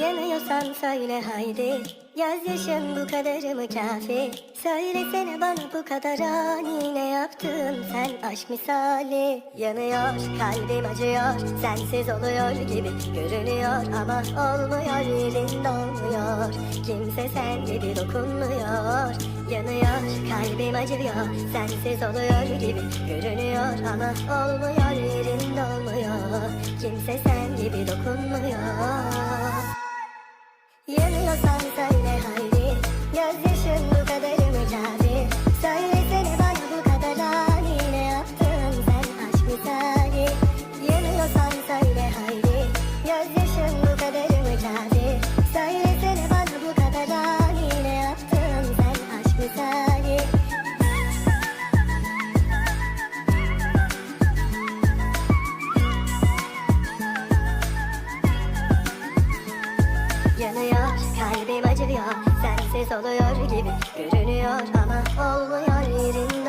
Yanıyorsan söyle haydi. Gözyaşın bu kadar mı kafi Söylesene bana bu kadar ani. Ne yaptın sen aşk misali? Yanıyor kalbim acıyor. Sensiz oluyor gibi görünüyor. Ama olmuyor yerinde olmuyor. Kimse sen gibi dokunmuyor. Yanıyor kalbim acıyor. Sensiz oluyor gibi görünüyor. Ama olmuyor yerinde olmuyor. Kimse sen gibi dokunmuyor Yanıyorsan söyle haydi. Gözyaşın bu kadar mı kafi Söylesene bana bu kadar ani. Ne yaptın sen? Aşk misali. Yanıyorsan söyle haydi. Gözyaşın bu kadar mı Yanıyor, kalbim acıyor. Sensiz oluyor gibi görünüyor Ama olmuyor, yerinde